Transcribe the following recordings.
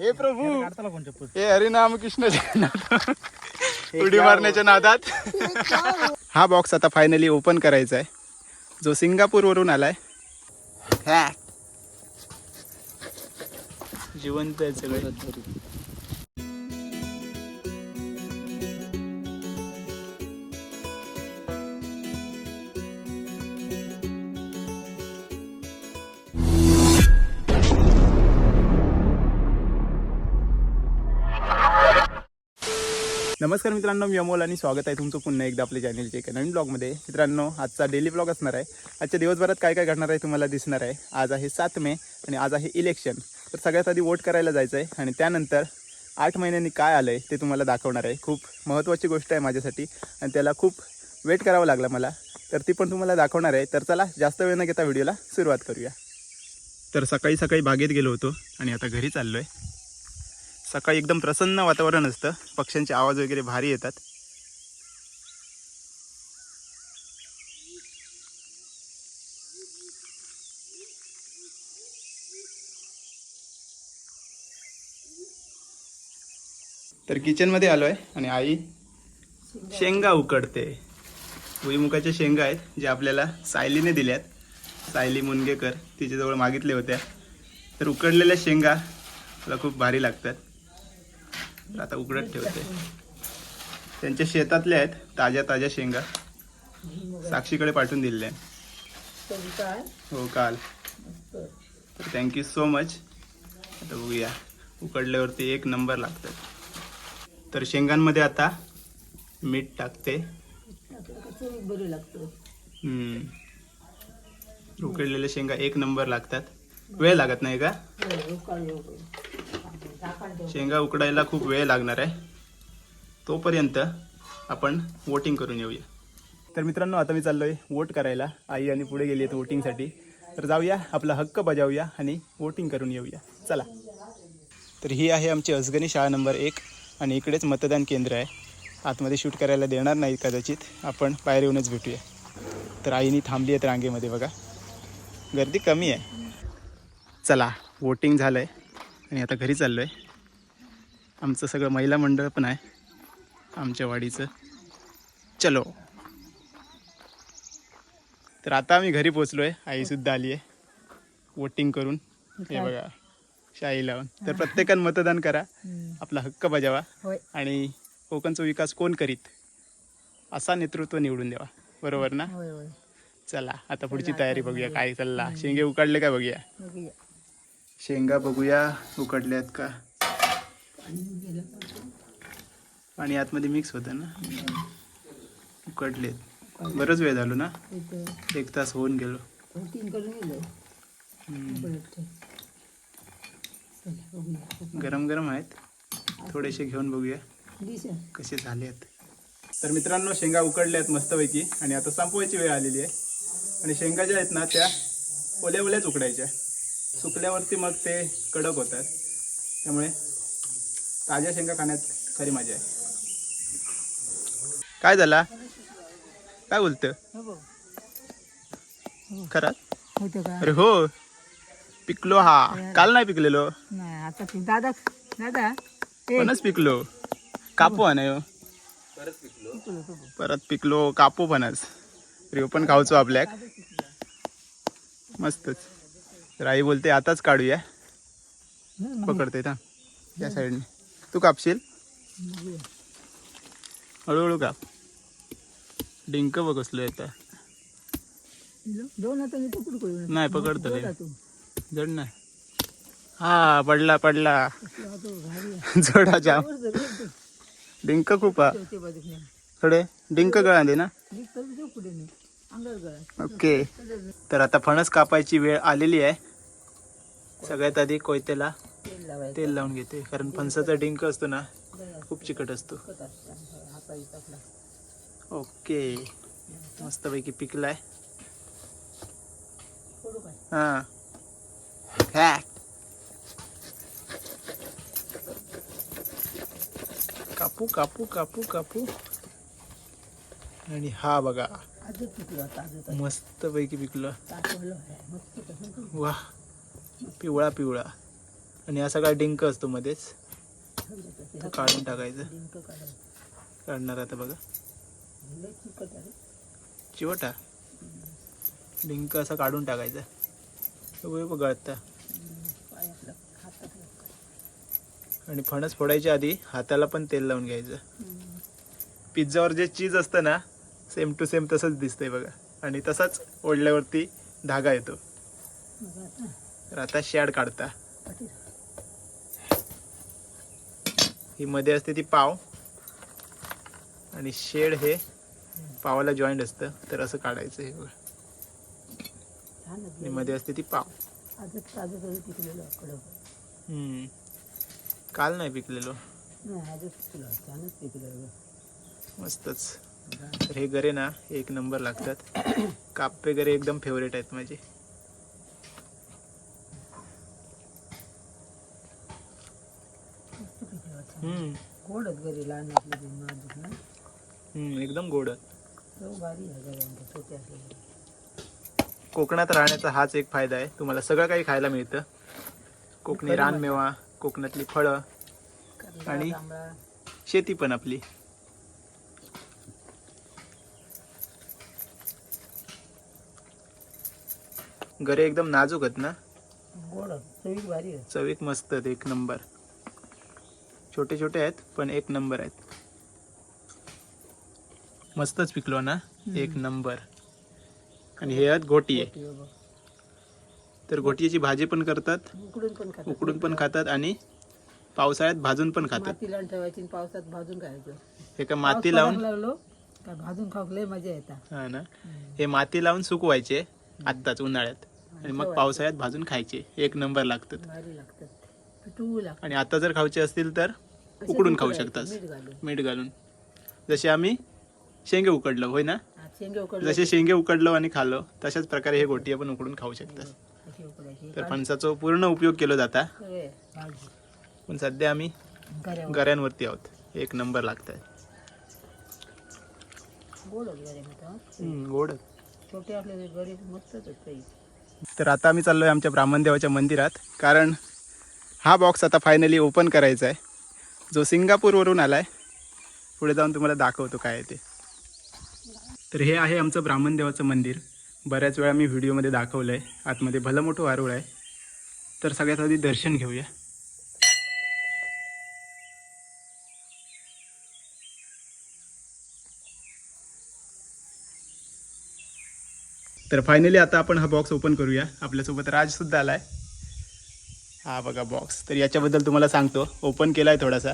हे प्रभू. हे हरिनाम कृष्ण उडी मारण्याच्या नादात. हा बॉक्स आता फायनली ओपन करायचा आहे. जो सिंगापूरवरून आलाय. जिवंत आहे सगळं. नमस्कार मित्रांनो मी अमोल आणि स्वागत आहे तुमचं पुन्हा एकदा आपल्या चॅनलच्या एका नवीन ब्लॉगमध्ये मित्रांनो आजचा डेली ब्लॉग असणार आहे. आजच्या दिवसभरात काय काय घडणार आहे तुम्हाला दिसणार आहे. आज आहे सात मे आणि आज आहे इलेक्शन तर सगळ्यात आधी वोट करायला जायचं आहे आणि त्यानंतर आठ महिन्यांनी काय आलं आहे ते तुम्हाला दाखवणार आहे. खूप महत्त्वाची गोष्ट आहे माझ्यासाठी आणि त्याला खूप वेट करावा लागला मला. तर ती पण तुम्हाला दाखवणार आहे. तर चला जास्त वेळ न घेता व्हिडिओला सुरुवात करूया. तर सकाळी सकाळी बागेत गेलो होतो आणि आता घरी चाललो आहे सकाळी एकदम प्रसन्न वातावरण असतं. पक्ष्यांचे आवाज वगैरे भारी येतात. तर किचनमध्ये आलो आहे आणि आई शेंगा उकडते. भुईमुगाच्या शेंगा आहेत जे आपल्याला सायलीने दिल्यात. सायली मुनगेकर तिच्याजवळ मागितल्या होत्या. तर उकडलेल्या शेंगा मला खूप भारी लागतात. तर आता उकडत ठेवते. त्यांच्या शेतातल्या आहेत ताज्या ताज्या शेंगा. साक्षीकडे पाठवून दिलेल्या हो काल. तर थँक्यू सो मच आता बघूया. उकडल्यावरती एक नंबर लागतात तर शेंगांमध्ये आता मीठ टाकते. उकडलेल्या शेंगा एक नंबर लागतात. वेळ लागत नाही का? हो, शेंगा उकडायला खूप वेळ लागणार आहे. तोपर्यंत आपण वोटिंग करून येऊया. तर मित्रांनो आता मी चाललोय वोट करायला. आई आणि पुढे गेली आहेत वोटिंगसाठी तर जाऊया आपला हक्क बजावूया आणि वोटिंग करून येऊया. चला. तर ही आहे आमची अजगणी शाळा नंबर एक आणि इकडेच मतदान केंद्र आहे. आतमध्ये शूट करायला देणार नाही कदाचित. आपण बाहेर येऊनच भेटूया. तर आईनी थांबली आहेत रांगेमध्ये बघा. गर्दी कमी आहे. चला वोटिंग झालं आहे आणि आता घरी चाललो आहे आमचं सगळं महिला मंडळ पण आहे. आमच्या वाडीचं. चलो. तर आता आम्ही घरी पोचलो आहे आईसुद्धा आली आहे. वोटिंग करून. हे बघा. शाई लावून. तर प्रत्येकानं मतदान करा. आपला हक्क बजावा. आणि कोकणचा विकास कोण करीत? असा नेतृत्व निवडून द्यावा. बरोबर ना? चला आता पुढची तयारी बघूया. काय चालला? शेंगे उकडले का बघूया? बघूया. शेंगा बघूया उकडल्यात का? पाणी आतमध्ये मिक्स होतं ना? उकडलेत. बरंच वेळ झालो ना? एक तास होऊन गेलो. गरम गरम आहेत. थोडेसे घेऊन बघूया कसे झाले आहेत तर मित्रांनो शेंगा उकडल्यात मस्तपैकी. आणि आता संपवायची वेळ आलेली आहे. आणि शेंगा ज्या आहेत ना त्या ओल्या ओल्याच उकडायच्या. सुकल्यावरती मग ते कडक होतात. त्यामुळे ताज्या शेंगा खाण्यात खरी मजा आहे. काय झाला? काय बोलतं हो. खरं? होतं का? अरे हो. पिकलो हा. काल नाही पिकलेलो. नाही आता ते दादा पणच पिकलो. कापू बघ. परत पिकलो. कापू पणच. रिव पण खाऊचो आपल्याक. मस्तच. तर आई बोलते आताच काढूया पकडते था या साईडने तू कापशील. हळूहळू काप डिंक बघ कसलो आता दोन हाताने पकडू करू नाही पकडतो. जड ना हा पडला पडला. जडा जाम. डिंक खूप. थोडे डिंक गळा दे ना ओके. तर आता फणस कापायची वेळ आलेली आहे. सगळ्यात आधी कोयतेला तेल लावून घेते. कारण फणसाचा डिंक असतो ना खूप चिकट असतो. सुकत ओके. मस्तपैकी पिकलाय. हा. कापू कापू कापू कापू. आणि हा बघा. पिकलो आता आजच मस्तपैकी पिकलं. मस्त वा पिवळा पिवळा आणि हा सगळा डिंक असतो मध्येच. तो काढून टाकायचं डिंक काढायचं. काढणार आता बघा. चिवटा डिंक असा काढून टाकायचा तो गळता हम्म, पाय आपला हातात लागतं. आणि फणस फोडायच्या आधी हाताला पण तेल लावून घ्यायचं. पिझ्झावर जे चीज असतं ना सेम टू सेम तसंच दिसतंय बघा. आणि तसाच ओढल्यावरती धागा येतो. तर आता शॅड काढता. ही मध्ये असते ती पाव. आणि शेड हे पावाला जॉईंट असतं. तर असं काढायचं हे बघा. मध्ये असते ती पाव. काल नाही पिकलेलो. मस्तच. तर हे गरे ना एक नंबर लागतात. कापे गरे एकदम फेवरेट आहेत माझे. घरी लहान आपले ते नाजूक ना. हम्म, एकदम गोड तो भारी आहे घरांचा छोटे असले कोकणात राहण्याचा हाच एक फायदा आहे. तुम्हाला सगळं काही खायला मिळतं. कोकणी रानमेवा कोकणातली फळं आणि- तांबडा. शेती पण आपली. गरे एकदम नाजूक आहेत ना? गोड चवीक भारी आहे चवीक मस्त आहेत एक नंबर. छोटे छोटे आहेत पण एक नंबर आहेत. मस्तच पिकलो ना? एक नंबर. आणि हे आहेत घोटी गोटी. तर घोटीची भाजी पण करतात उकडून पण खातात. उकडून पण खातात आणि पावसाळ्यात भाजून पण खातात. माती लावून ठेवायची आणि पावसात भाजून खायचं. हे का माती पाऊस लावून? पडायला लागलो का भाजून खाऊ लय मजा येतात हा ना? हे माती लावून सुकवायचे. आत्ताच उन्हाळ्यात. आणि मग पावसाळ्यात भाजून खायचे. एक नंबर लागतात. भारी लागतात. पिटू लागतात. आणि आता जर खायचे असतील तर उकडून खाऊ शकतात मीठ घालून. मीठ घालून. जसे आम्ही शेंगे उकडलो होय ना? हा, शेंगे उकडले. जसे शेंगे उकडलो आणि खाल्लो तशाच प्रकारे हे गोटी पण उकडून खाऊ शकतात अशी उकडायची? तर फणसाचा पूर्ण उपयोग केला जाता. भाजी. पण सध्या आम्ही गऱ्यावर गऱ्यांवरती आहोत. एक नंबर लागत गोड म्हणतात गोड. छोटे आपले मस्तच तर आता आम्ही चाललोय आमच्या ब्राह्मण देवाच्या मंदिरात कारण हा बॉक्स आता फायनली ओपन करायचा आहे जो सिंगापूरवरून आलाय पुढे जाऊन तुम्हाला दाखवतो काय आहे ते. तर हे आहे आमचं ब्राह्मण देवाचं मंदिर. बऱ्याच वेळा मी व्हिडिओमध्ये दाखवलं आहे आतमध्ये भलं मोठं वारुळ आहे. तर सगळ्यात आधी दर्शन घेऊया. तर फायनली आता आपण हा बॉक्स ओपन करूया. आपल्यासोबत राजसुद्धा आला आहे हा बघा बॉक्स तर याच्याबद्दल तुम्हाला सांगतो. ओपन केला आहे थोडासा.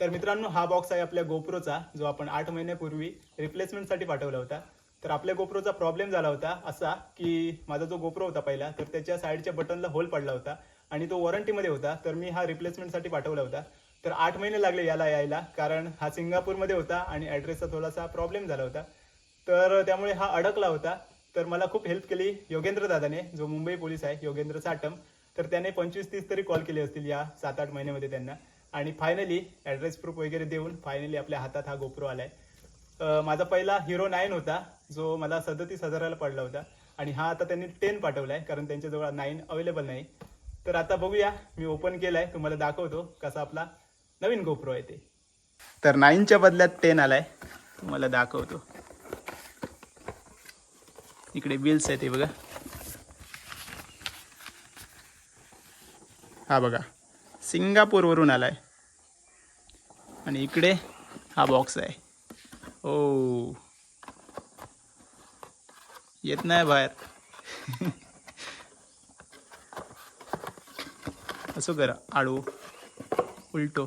तर मित्रांनो हा बॉक्स आहे आपल्या गोप्रोचा जो आपण आठ महिन्यापूर्वी रिप्लेसमेंटसाठी पाठवला होता. तर आपल्या गोप्रोचा प्रॉब्लेम झाला होता असा की माझा जो गोप्रो होता पहिला तर त्याच्या साईडच्या बटनला होल पडला होता आणि तो वॉरंटीमध्ये होता. तर मी हा रिप्लेसमेंटसाठी पाठवला होता. तर आठ महिने लागले याला यायला कारण हा सिंगापूरमध्ये होता आणि ॲड्रेसचा थोडासा प्रॉब्लेम झाला होता. तर त्यामुळे हा अडकला होता. तर मला खूप हेल्प केली योगेंद्र दादाने जो मुंबई पोलीस आहे योगेंद्र साटम तर त्याने पंचवीस तीस तरी कॉल केले असतील या सात आठ महिन्यामध्ये त्यांना. आणि फायनली ॲड्रेस प्रूफ वगैरे देऊन फायनली आपल्या हातात हा गोप्रो आलाय. आहे माझा पहिला हिरो नाईन होता जो मला सदतीस हजाराला पडला होता. आणि हा आता त्यांनी टेन पाठवलाय कारण त्यांच्याजवळ नाईन अवेलेबल नाही. तर आता बघूया मी ओपन केलाय तुम्हाला दाखवतो कसा आपला नवीन गोप्रो आहे ते. तर नाईनच्या बदल्यात टेन आलाय. तुम्हाला दाखवतो. इकडे बिल्स आहेत ते बघा. हा बघा. सिंगापूरवरून आलाय. आणि इकडे हा बॉक्स आहे. ओ. येत नाही बाहेर. असं करा. आळू उलटो.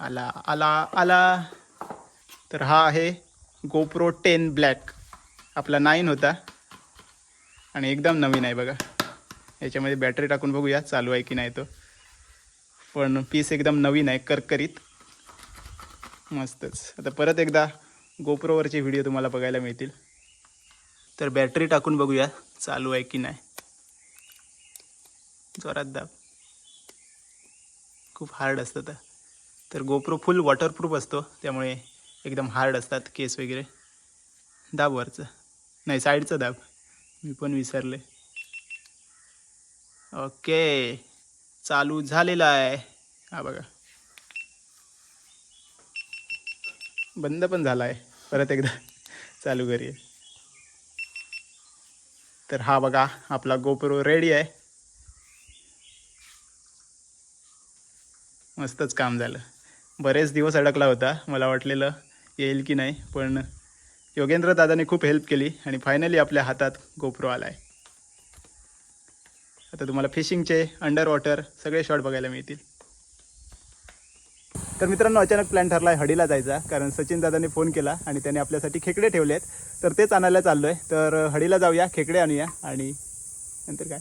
आला आला आला. तर हा आहे गोप्रो टेन ब्लॅक. आपला नाईन होता. आणि एकदम नवीन आहे बघा. याच्यामध्ये बॅटरी टाकून बघूया चालू आहे की नाही तो. पण पीस एकदम नवीन आहे करकरीत. मस्तच. आता परत एकदा गोप्रोवरचे व्हिडिओ तुम्हाला बघायला मिळतील. तर बॅटरी टाकून बघूया चालू आहे की नाही. जोरात दाब. खूप हार्ड असतं तर. तर गोप्रो फुल वॉटरप्रूफ असतो त्यामुळे एकदम हार्ड असतात केस वगैरे. दाबवरचं नाही साईडचं दाब. मी पण विसरले. ओके. चालू झालेला आहे. हा बघा. बंद पण झाला आहे. परत एकदा चालू करूया. तर हा बघा आपला गोप्रो रेडी आहे. मस्तच काम झालं. बरेच दिवस अडकला होता. मला वाटलेलं येईल की नाही पण योगेंद्र दादाने खूप हेल्प केली आणि फायनली आपल्या हातात गोप्रो आला आहे आता तुम्हाला फिशिंगचे अंडर वॉटर सगळे शॉट बघायला मिळतील. तर मित्रांनो अचानक प्लॅन ठरला आहे हडीला जायचा कारण सचिन दादाने फोन केला आणि त्याने आपल्यासाठी खेकडे ठेवले आहेत तर तेच आणायला चाललो आहे तर हडीला जाऊया खेकडे आणूया आणि नंतर काय?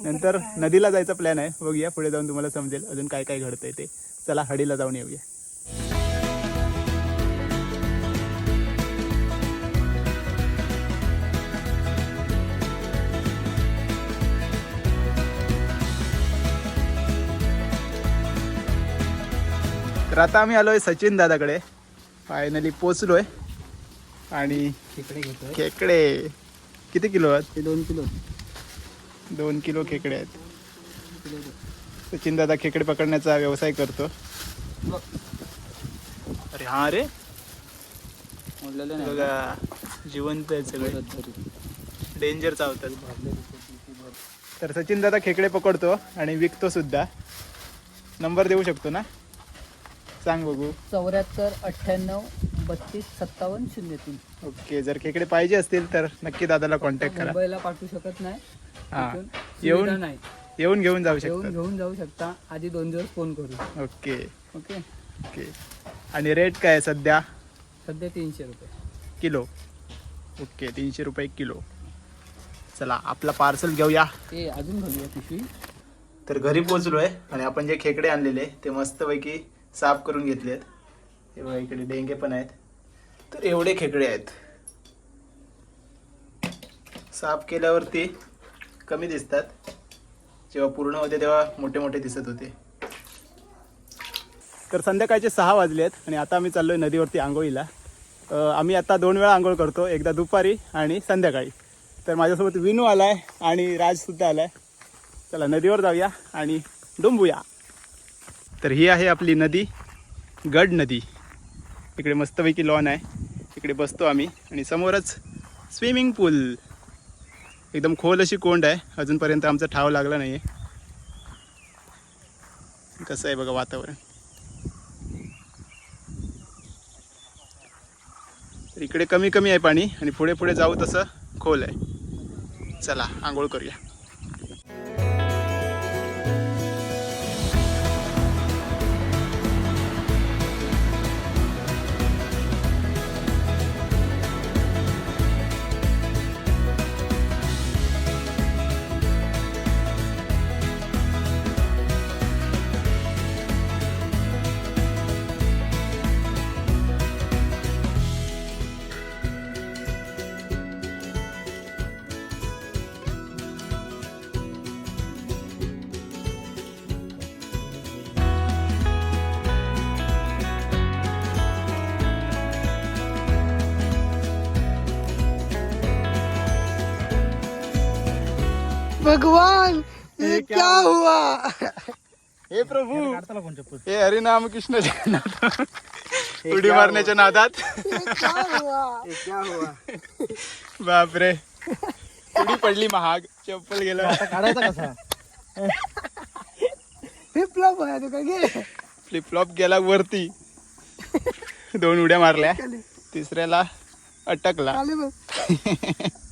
नंतर नदीला जायचा प्लॅन आहे. बघूया पुढे जाऊन तुम्हाला समजेल अजून काय काय घडतंय ते. चला हडीला जाऊन येऊया. तर आता आम्ही आलोय सचिन दादाकडे. फायनली पोचलोय आणि खेकडे घेतोय. खेकडे. किती किलो आहेत? ते दोन किलो. दोन किलो खेकडे आहेत. सचिन दादा खेकडे पकडण्याचा व्यवसाय करतो. अरे हा रे. बघा जिवंत आहेत सगळे. डेंजर चावतात तर सचिन दादा खेकडे पकडतो आणि विकतो सुद्धा. नंबर देऊ शकतो ना? सांग बघू. चौऱ्याहत्तर अठ्ठ्याण्णव बत्तीस सत्तावन्न शून्य तीन. ओके जर खेकडे पाहिजे असतील तर नक्की दादाला कॉन्टॅक्ट करा. मुंबईला पाठवू शकत नाही. हा तिथून येऊन- सुविधा नाही. येऊन घेऊन जाऊ येऊन शकतात. घेऊन जाऊ शकता. आधी दोन दिवस फोन करू. ओके. ओके? ओके. आणि रेट काय आहे सध्या? सध्या तीनशे रुपये. किलो. ओके तीनशे रुपये किलो. चला आपला पार्सल घेऊया. ते अजून घालूया पिशवी. तर घरी पोचलोय आणि आपण जे खेकडे आणलेले ते मस्तपैकी साफ करून घेतलेत तेव्हा इकडे डेंगे पण आहेत. तर एवढे खेकडे आहेत. साफ केल्यावरती कमी दिसतात. जेव्हा पूर्ण होते तेव्हा मोठे मोठे दिसत होते. तर संध्याकाळचे सहा वाजले आहेत आणि आता आम्ही चाललोय नदीवरती आंघोळीला. आम्ही आता दोन वेळा आंघोळ करतो एकदा दुपारी आणि संध्याकाळी. तर माझ्यासोबत विनू आलाय आणि राजसुद्धा आलाय. चला नदीवर जाऊया आणि डुंबूया. तर ही आहे आपली नदी गड नदी. इकडे मस्तपैकी लॉन आहे. इकडे बसतो आम्ही आणि समोरच स्विमिंग पूल एकदम खोल अशी कोंड आहे. अजूनपर्यंत आमचा ठाव लागला नाही आहे कसं आहे बघा वातावरण. इकडे कमी कमी आहे पाणी आणि पुढे पुढे जाऊ तसं खोल आहे. चला आंघोळ करूया. भगवान ये क्या हुआ? हे प्रभू! हे हरिनाम कृष्ण उडी मारण्याच्या नादात. ये क्या हुआ? क्या हुआ? बापरे. उडी पडली महाग चप्पल गेलं. काढायचा कसा? विप्लव होया तुका गे फ्लिप फ्लॉप गेला वरती. दोन उड्या मारल्या. तिसऱ्याला अटकला.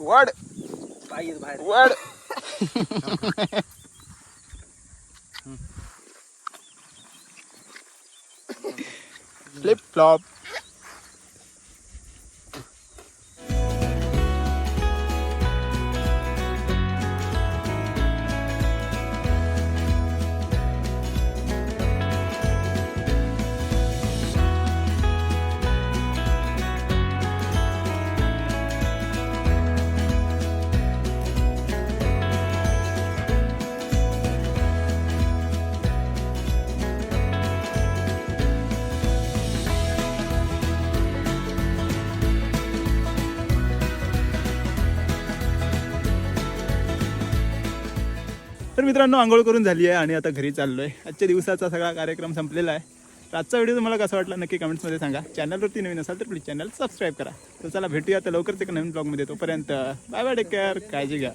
वड पाहिजे बाहेर वड फ्लिप फ्लॉप मित्रांनो आंघोळ करून झाली आहे आणि आता घरी चाललो आहे आजच्या दिवसाचा सगळा कार्यक्रम संपलेला आहे. तर आजचा व्हिडिओ तुम्हाला कसा वाटला नक्की कमेंट्समध्ये सांगा. चॅनलवरती नवीन असाल तर प्लीज चॅनल सबस्क्राईब करा. तर चला भेटूया आता लवकरच एक नवीन ब्लॉगमध्ये तोपर्यंत बाय बाय टेक केअर काळजी घ्या.